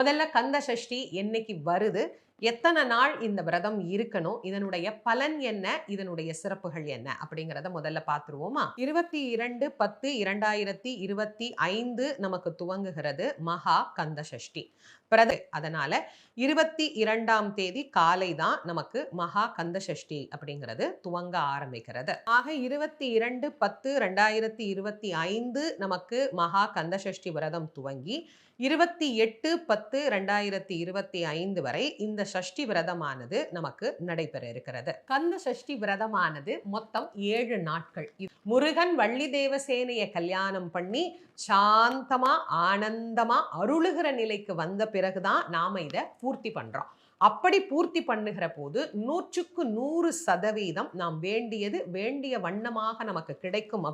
முதல்ல கந்த சஷ்டி என்னைக்கு வருது? எத்தனை நாள் இந்த விரதம் இருக்கணும்? இதனுடைய பலன் என்ன? இதனுடைய சிறப்புகள் என்ன? அப்படிங்கிறத முதல்ல பார்த்துருவோமா? இருபத்தி இரண்டு பத்து இரண்டாயிரத்தி இருபத்தி ஐந்து நமக்கு துவங்குகிறது மகா கந்த சஷ்டி. பிரத அதனால இருபத்தி இரண்டாம் தேதி காலை தான் நமக்கு மகா கந்த சஷ்டி அப்படிங்கிறது துவங்க ஆரம்பிக்கிறது. ஆக இருபத்தி இரண்டு பத்து ரெண்டாயிரத்தி இருபத்தி ஐந்து நமக்கு மகா கந்த சஷ்டி விரதம் துவங்கி இருபத்தி எட்டு பத்து பத்து ரெண்டாயிரத்தி இருபத்தி ஐந்து வரை இந்த சஷ்டி விரதமானது நமக்கு நடைபெற இருக்கிறது. கந்த சஷ்டி விரதமானது மொத்தம் ஏழு நாட்கள். முருகன் வள்ளி தேவசேனையை கல்யாணம் பண்ணி சாந்தமா ஆனந்தமா அருளுகிற நிலைக்கு வந்த பிறகுதான் நாம இதை பூர்த்தி பண்றோம். அப்படி பூர்த்தி பண்ணுகிற போது நூற்றுக்கு நூறு சதவீதம் நாம் வேண்டியது வேண்டிய வண்ணமாக நமக்கு கிடைக்கும்.